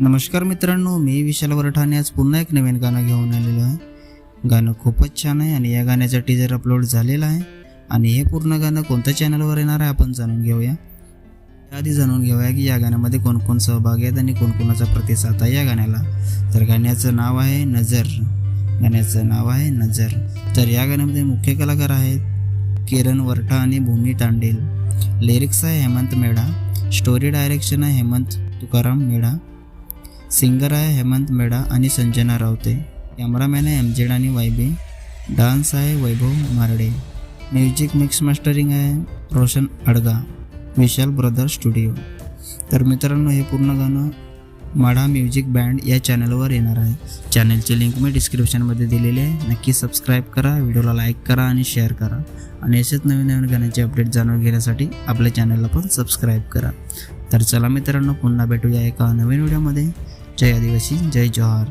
नमस्कार मित्रांनो मी विशाल वरठाणे. आज पुन्हा एक नवीन गाणं घेऊन आलेलो आहे. गाणं खूपच छान आहे आणि या गाण्याचा टीजर अपलोड झालेला आहे. आणि हे पूर्ण गाणं कोणत्या चॅनलवर येणार आहे आपण जाणून घेऊया. आधी जाणून घेऊया की या गाण्यामध्ये कोणकोण सहभागी आहेत आणि कोणकोणाचा प्रतिसाद आहे या गाण्याला. तर गाण्याचं नाव आहे नजर. गाण्याचं नाव आहे नजर. तर या गाण्यामध्ये मुख्य कलाकार आहेत किरण वरठा आणि भूमी तांडेल. लिरिक्स आहे हेमंत मेढा. स्टोरी डायरेक्शन आहे हेमंत तुकाराम मेढा. सिंगर आहे हेमंत मेढा आणि संजना रावते कॅमेरामॅन आहे एमजेड आणि वायबी डान्स आहे Vaibhav Marde music mix mastering आहे रोशन अडगा विशाल ब्रदर स्टुडिओ. तर मित्रांनो हे पूर्ण गाणं माढा म्युझिक बँड या चॅनलवर येणार आहे. चॅनलची लिंक मी डिस्क्रिप्शनमध्ये दिलेली आहे. नक्की सबस्क्राईब करा व्हिडिओला लाईक करा आणि शेअर करा. आणि असेच नवीन नवीन गाण्याचे अपडेट जाणून घेण्यासाठी आपल्या चॅनलला पण सबस्क्राईब करा. तर चला मित्रांनो पुन्हा भेटूया एका नवीन व्हिडिओमध्ये. जय आदिवासी जय जोहार